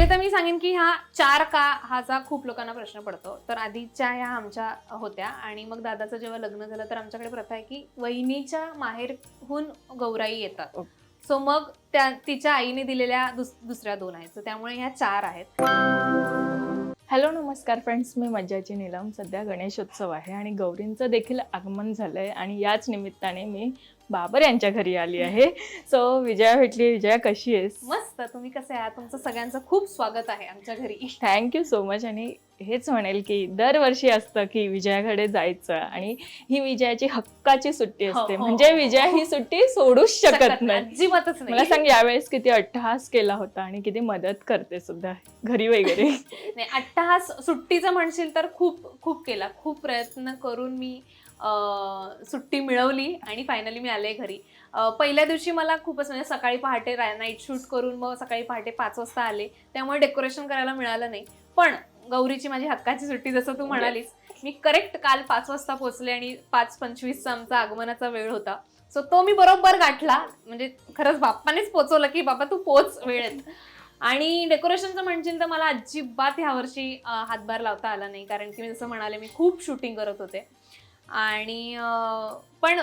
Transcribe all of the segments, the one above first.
पहिले तर मी सांगेन की हा चार का हाचा खूप लोकांना प्रश्न पडतो. तर आधीच्या ह्या आमच्या होत्या आणि मग दादाचं जेव्हा लग्न झालं तर आमच्याकडे प्रथा आहे की वहिनीच्या माहेरहून गौराई येतात. सो मग त्या तिच्या आईने दिलेल्या दुस- दुसऱ्या दोन आहेत. So त्यामुळे ह्या चार आहेत. हॅलो नमस्कार फ्रेंड्स मी मज्जाची नीलम. सध्या गणेशोत्सव आहे आणि गौरींचं देखील आगमन झालंय आणि याच निमित्ताने मी बाबर यांच्या घरी आली आहे. सो विजया भेटली. विजया कशी आहेस? मस्त तुम्ही कसे आहात? तुमचं सगळ्यांचं खूप स्वागत आहे आमच्या घरी. थँक्यू सो मच आणि हेच म्हणेल की दरवर्षी असतं की विजयाकडे जायचं आणि ही विजयाची हक्काची सुट्टी हो, असते. हो, म्हणजे हो, विजया हो. सुट्टी सोडूच शकत नाही. मला सांग यावेळेस किती अट्टहास केला होता आणि किती मदत करते सुद्धा घरी वगैरे? नाही अट्टहास सुट्टीचं म्हणशील तर खूप खूप केला. खूप प्रयत्न करून मी सुट्टी मिळवली आणि फायनली मी आले घरी. पहिल्या दिवशी मला खूपच म्हणजे सकाळी पहाटे नाईट शूट करून मग सकाळी पहाटे पाच वाजता आले. त्यामुळे डेकोरेशन करायला मिळालं नाही. पण गौरीची माझी हक्काची सुट्टी जसं तू म्हणालीस मी करेक्ट काल पाच वाजता पोहोचले आणि पाच पंचवीसचा आमचा आगमनाचा वेळ होता. सो तो मी बरोबर गाठला. म्हणजे खरंच बाप्पानेच पोचवलं की बाबा तू पोच वेळेत. आणि डेकोरेशनचं म्हणशील तर मला अजिबात ह्यावर्षी हातभार लावता आला नाही. कारण की मी जसं म्हणाले मी खूप शूटिंग करत होते. आणि पण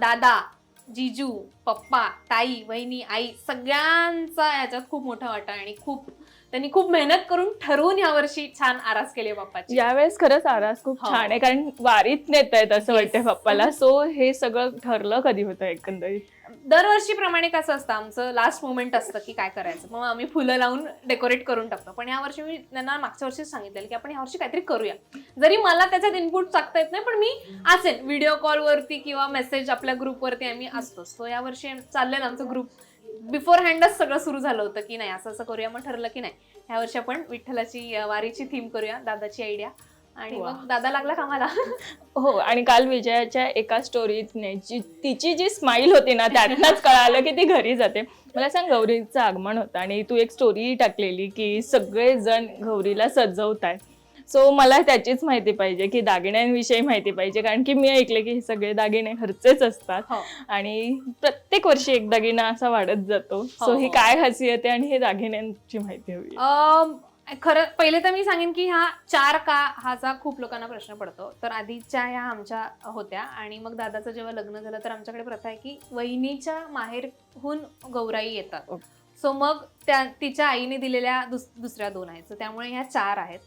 दादा जिजू पप्पा ताई वहिनी आई सगळ्यांचा याच्यात खूप मोठा वाटा आणि खूप त्यांनी खूप मेहनत करून ठरवून यावर्षी छान आरास केली बाप्पाची. यावेळेस खरंच आरास खूप हो. छान आहे कारण वारीत नेत आहेत असं Yes. वाटतंय पप्पाला सो हे सगळं ठरलं कधी होतं एकंदरीत? दरवर्षीप्रमाणे कसं असतं आमचं लास्ट मोमेंट असतं की काय करायचं. मग आम्ही फुलं लावून डेकोरेट करून टाकतो. पण यावर्षी मी त्यांना मागच्या वर्षीच सांगितलेलं की आपण यावर्षी काहीतरी करूया. जरी मला त्याच्यात इनपुट टाकता येत नाही पण मी असेल. व्हिडिओ कॉलवरती किंवा मेसेज आपल्या ग्रुपवरती आम्ही असतोच. सो यावर्षी चाललेलं आमचं ग्रुप बिफोर हँडच सगळं सुरू झालं होतं की नाही? असं असं करूया मग ठरलं की नाही? ह्या वर्षी आपण विठ्ठलाची वारीची थीम करूया दादाची आयडिया आणि. मग दादा लागला कामाला. हो आणि काल विजयाच्या एका स्टोरीतने जी तिची जी स्माईल होती ना त्यातनंच कळालं की ती घरी जाते. मला सांग गौरीचं आगमन होतं आणि तू एक स्टोरी टाकलेली की सगळे जण गौरीला सजवतायत सो मला त्याचीच माहिती पाहिजे की दागिन्यांविषयी माहिती पाहिजे. कारण की मी ऐकले की हे सगळे दागिने घरचेच असतात. हो. आणि प्रत्येक वर्षी एक दागिना असा वाढत जातो. सो ही हो. काय खासियत आहे आणि हे दागिन्यांची माहिती हवी खरं पहिले तर मी सांगेन की हा चार का हाचा खूप लोकांना प्रश्न पडतो. तर आधीच्या ह्या आमच्या होत्या. आणि मग दादाचं जेव्हा लग्न झालं तर आमच्याकडे प्रथा आहे की वहिनीच्या माहेरहून गौराई येतात. सो मग त्या तिच्या आईने दिलेल्या दुस दुसऱ्या दोन आहेत. So त्यामुळे ह्या चार आहेत.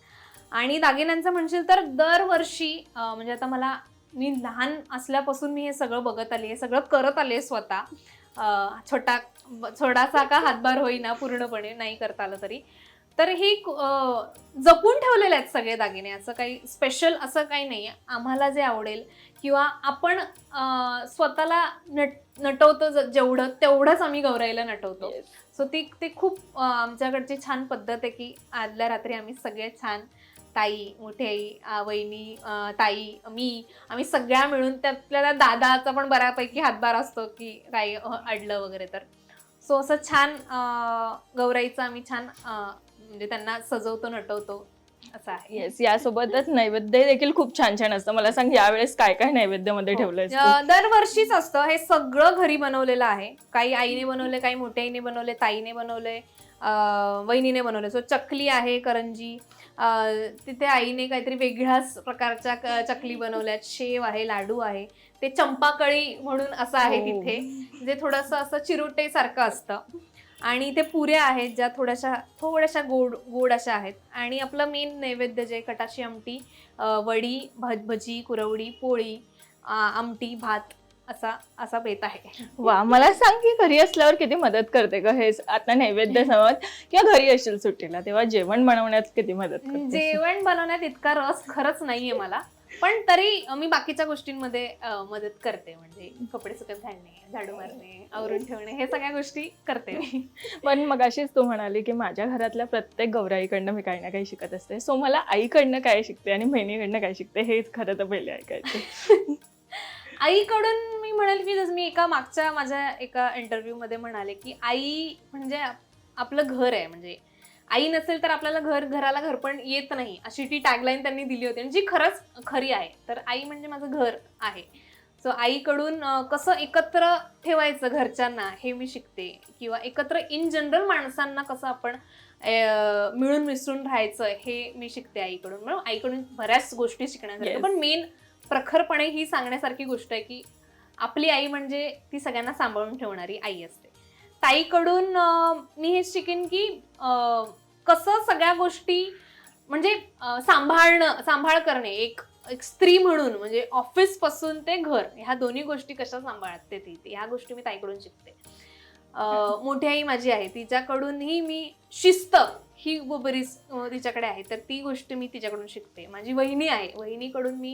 आणि दागिन्यांचं म्हणशील तर दरवर्षी म्हणजे आता मला मी लहान असल्यापासून मी हे सगळं बघत आली आहे सगळं करत आले स्वतः. छोटा थोडासा का हातभार होईना पूर्णपणे नाही करता आलं तरी. तर हे जपून ठेवलेले आहेत सगळे दागिने असं काही स्पेशल असं काही नाही आम्हाला जे आवडेल किंवा आपण स्वतःला नट नटवतो ज- जेवढं तेवढंच आम्ही गौराईला नटवतो. सो ती ते खूप आमच्याकडची छान पद्धत आहे की आदल्या रात्री आम्ही सगळे छान ताई मोठी आई वहिनी ताई मी आम्ही सगळ्या मिळून त्यातल्या दादाचा पण बऱ्यापैकी हातभार असतो की काही अडलं वगैरे तर. सो असं छान गौराईचं आम्ही छान म्हणजे त्यांना सजवतो नटवतो. असं आहे. येस यासोबतच नैवेद्य देखील खूप छान छान असतं. मला सांग यावेळेस काय काय नैवेद्यामध्ये ठेवलंय अं, दरवर्षीच असतं. हे सगळं घरी बनवलेलं आहे. काही आईने बनवले काही मोठ्या आईने बनवले ताईने बनवले अं, वहिनीने बनवले. सो चकली आहे करंजी. अं, तिथे आईने काहीतरी वेगळ्याच प्रकारच्या क- चकली बनवल्यात. शेव आहे लाडू आहे. ते चंपाकळी म्हणून असं आहे हो. तिथे. जे थोडंसं असं चिरोटे सारखं असतं. आणि ते पुऱ्या आहेत ज्या थोड्याशा थोड्याशा गोड गोड अशा आहेत. आणि आपलं मेन नैवेद्य जे कटाची आमटी वडी भ भजी कुरवडी पोळी आमटी भात असा असा बेत आहे. वा मला सांग की घरी असल्यावर किती मदत करते का हे आता नैवेद्य समज किंवा घरी असेल सुट्टीला तेव्हा जेवण बनवण्यात किती मदत जेवण बनवण्यात इतका रस खरंच नाहीये मला. पण तरी मी बाकीच्या गोष्टींमध्ये अं, मदत करते. म्हणजे कपडे सुकत घालणे झाडू मारणे आवरून ठेवणे हे सगळ्या गोष्टी करते मी. पण मग अशीच तू म्हणाली की माझ्या घरातल्या प्रत्येक गौराईकडनं मी काही ना काही शिकत असते. सो मला आईकडनं काय शिकते आणि बहिणीकडनं काय शिकते हेच खरं तर पहिले ऐकायचं. आईकडून मी म्हणेल की जसं मी एका मागच्या माझ्या एका इंटरव्ह्यू मध्ये म्हणाले की आई म्हणजे आपलं घर आहे. म्हणजे आई नसेल तर आपल्याला घर घराला घर पण येत नाही अशी ती टॅगलाईन त्यांनी दिली होती. आणि जी खरंच खरी आहे. तर आई म्हणजे माझं घर आहे. सो आईकडून कसं एकत्र ठेवायचं घरच्यांना हे मी शिकते. किंवा एकत्र इन जनरल माणसांना कसं आपण मिळून मिसळून राहायचं हे मी शिकते आईकडून. म्हणून आईकडून बऱ्याच गोष्टी शिकण्यासारख्या Yes. पण मेन प्रखरपणे ही सांगण्यासारखी गोष्ट आहे की आपली आई म्हणजे ती सगळ्यांना सांभाळून ठेवणारी आई असते. ताईकडून मी हे शिकेन की कसं सगळ्या गोष्टी म्हणजे सांभाळणं सांभाळ करणे एक एक स्त्री म्हणून म्हणजे ऑफिसपासून ते घर ह्या दोन्ही गोष्टी कशा सांभाळते ती ह्या गोष्टी मी ताईकडून शिकते. मोठी आई माझी आहे तिच्याकडूनही मी शिस्त ही बरीच तिच्याकडे आहे तर ती गोष्ट मी तिच्याकडून शिकते. माझी वहिनी आहे वहिनीकडून मी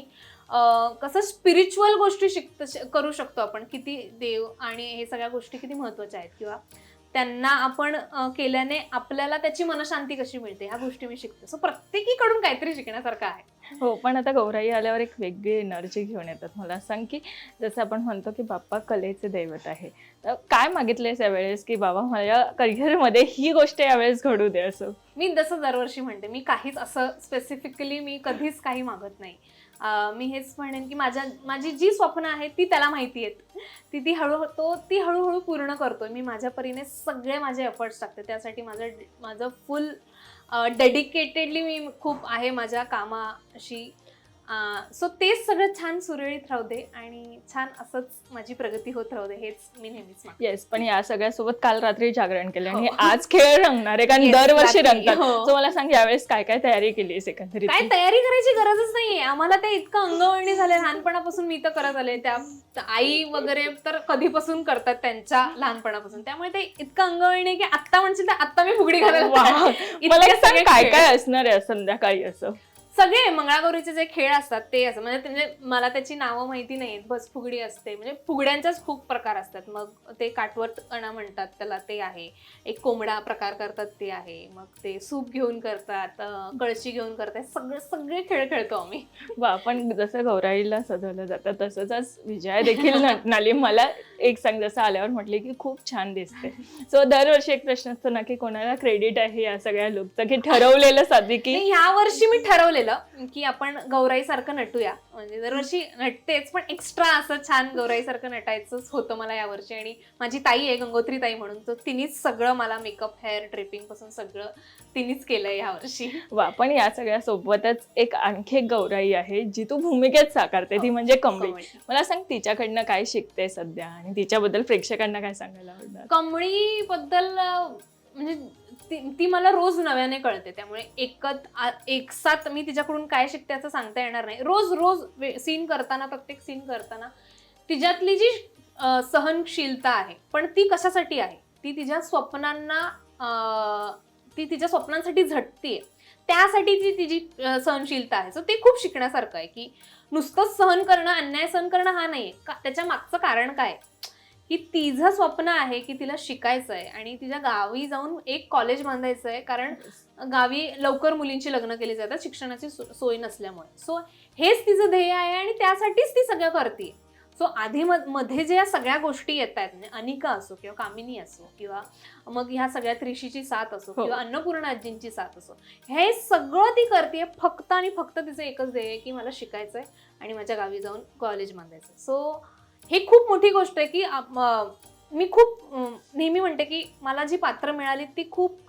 कसं स्पिरिच्युअल गोष्टी शिकत करू शकतो आपण किती देव आणि हे सगळ्या गोष्टी किती महत्त्वाच्या आहेत किंवा त्यांना आपण केल्याने आपल्याला त्याची मनशांती कशी मिळते? ह्या गोष्टी मी शिकते. सो प्रत्येकीकडून काहीतरी शिकण्यासारखं आहे. हो पण आता गौराई आल्यावर एक वेगळी एनर्जी घेऊन येतात मला. सांग की जसं आपण म्हणतो की बाप्पा कलेचे दैवत आहे. तर काय मागितलेस यावेळेस की बाबा माझ्या करिअरमध्ये ही गोष्ट यावेळेस घडू दे असं? मी जसं दरवर्षी म्हणते मी काहीच असं स्पेसिफिकली मी कधीच काही मागत नाही. मी हेच म्हणेन की माझ्या माझी जी स्वप्न आहेत ती त्याला माहिती आहेत. ती ती हळू तो ती हळूहळू पूर्ण करतो मी माझ्या परीने सगळे माझे एफर्ट्स टाकते. त्यासाठी माझं माझं फुल डेडिकेटेडली मी खूप आहे माझ्या कामाशी. सो तेच सगळं छान सुरळीत राहू दे आणि छान असंच माझी प्रगती होत राहू दे हेच मी नेहमीच मागते. येस पण या सगळ्यासोबत काल रात्री जागरण केलं आणि हो. आज खेळ रंगणार आहे कारण Yes, दरवर्षी रात्री, रंगतात हो. सो मला सांग यावेळेस काय काय तयारी केली एकंदरीत काय तयारी करायची गरजच नाहीये आम्हाला ते इतकं अंगवळणी झाले लहानपणापासून मी तर करत आले त्या त्या आई वगैरे तर कधीपासून करतात त्यांच्या लहानपणापासून त्यामुळे ते इतकं अंगवळणी आहे की आत्ता म्हणशील तर आत्ता मी फुगडी घालायला वा. तयार. मला इतके सांग सगळे काय खेळ. काय असणार आहे संध्याकाळी असं सगळे मंगळागौरीचे जे खेळ असतात ते असं म्हणजे म्हणजे मला त्याची नावं माहिती नाहीत. बस फुगडी असते. म्हणजे फुगड्यांचाच खूप प्रकार असतात. मग ते काटवट अणा म्हणतात त्याला ते आहे. एक कोंबडा प्रकार करतात ते आहे. मग ते सूप घेऊन करतात कळशी घेऊन करतात. सगळे सगळे खेळ खेळतो आम्ही. वा पण जसं गौराईला सजवलं जातं तसंच आज विजया देखील नाली मला एक सांग जसं आल्यावर म्हटले की खूप छान दिसते. सो दरवर्षी एक प्रश्न असतो ना की कोणाला क्रेडिट आहे या सगळ्या लुकचं की ठरवलेलं साधी की ह्या वर्षी मी ठरवलेलं की आपण गौराई सारखं नटूया. म्हणजे दरवर्षी नटतेच पण एक्स्ट्रा असं छान गौराई सारखं नटायचंच होतं मला यावर्षी. आणि माझी ताई आहे गंगोत्री ताई म्हणून तर तिनेच सगळं मला मेकअप हेअर ड्रेपिंगपासून सगळं तिनेच केलंय या वर्षी वा पण या सगळ्या सोबतच एक आणखी एक गौराई आहे जी तू भूमिकेत साकारते. ती म्हणजे कमळी. मला सांग तिच्याकडनं काय शिकते सध्या? आणि तिच्याबद्दल प्रेक्षकांना काय सांगायला कमळी बद्दल म्हणजे ती ती मला रोज नव्याने कळते. त्यामुळे एकत आ- एकसाथ मी तिच्याकडून काय शिकते असं सांगता येणार नाही. रोज रोज सीन करताना प्रत्येक सीन करताना तिच्यातली जी अं, सहनशीलता आहे पण ती कशासाठी आहे? ती तिच्या स्वप्नांना अं, ती तिच्या स्वप्नांसाठी झटतीये. त्यासाठी ती तिची अं, सहनशीलता आहे. सो ते खूप शिकण्यासारखं आहे की नुसतंच सहन करणं अन्याय सहन करणं हा नाहीये. का त्याच्या मागचं कारण काय आहे? की तिचं स्वप्न आहे की तिला शिकायचं आहे आणि तिच्या गावी जाऊन एक कॉलेज बांधायचं आहे कारण गावी लवकर मुलींची लग्न केली जातात शिक्षणाची सोय नसल्यामुळे. सो हेच तिचं ध्येय आहे आणि त्यासाठीच ती सगळं करते सो आधी मध्ये ज्या सगळ्या गोष्टी येत आहेत म्हणजे अनिका असो किंवा कामिनी असो किंवा मग ह्या सगळ्या त्रिशीची साथ असो हो. किंवा अन्नपूर्णा आजींची साथ असो हे सगळं ती करते फक्त आणि फक्त तिचं एकच ध्येय आहे की मला शिकायचंय आणि माझ्या गावी जाऊन कॉलेज बांधायचं सो हे खूप मोठी गोष्ट आहे की मी खूप नेहमी म्हणते की मला जी पात्र मिळाली ती खूप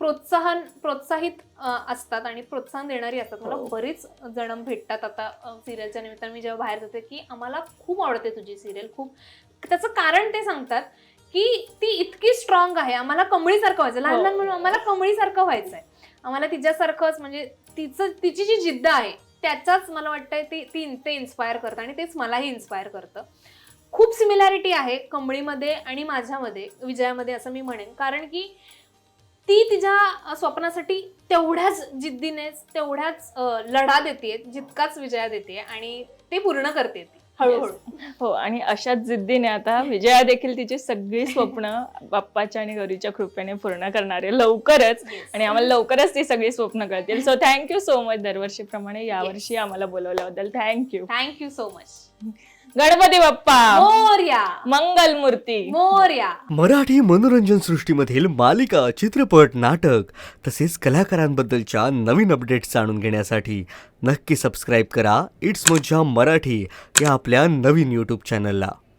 प्रोत्साहन प्रोत्साहित असतात आणि प्रोत्साहन देणारी असतात. मला हो. बरीच जण भेटतात आता सिरियलच्या निमित्ताने मी जेव्हा बाहेर जाते की आम्हाला खूप आवडते तुझी सिरियल खूप. त्याचं कारण ते सांगतात की ती इतकी स्ट्रॉंग आहे आम्हाला कमळीसारखं व्हायचं. लहान हो. लहान म्हणून आम्हाला कमळीसारखं व्हायचंय. आम्हाला तिच्यासारखंच म्हणजे तिचं तिची जी जिद्द आहे त्याचाच मला वाटतंय ती ती ते इन्स्पायर करतं आणि तेच मलाही इन्स्पायर करतं. खूप सिमिलॅरिटी आहे कमळीमध्ये आणि माझ्यामध्ये विजयामध्ये असं मी म्हणेन. कारण की ती तिच्या स्वप्नासाठी तेवढ्याच जिद्दीनेच तेवढ्याच लढा देते जितकाच विजया देते आणि ते पूर्ण करते ती. हळूहळू. हो आणि अशाच जिद्दीने आता विजया देखील तिची सगळी स्वप्न बाप्पाच्या आणि गौरीच्या कृपेने पूर्ण करणारे लवकरच Yes. आणि आम्हाला लवकरच ती सगळी स्वप्न कळतील. सो थँक्यू सो मच दरवर्षीप्रमाणे यावर्षी आम्हाला बोलवल्याबद्दल thank you thank you so much Ganpati Bappa! Morya! Mangal Murti Morya! Marathi मनोरंजन सृष्टीमधील मालिका चित्रपट नाटक तसेच कलाकारांबद्दलच्या नवीन अपडेट्स जाणून घेण्यासाठी नक्की सबस्क्राईब करा. इट्स मज्जा मराठी या आपल्या नवीन यूट्यूब चॅनलला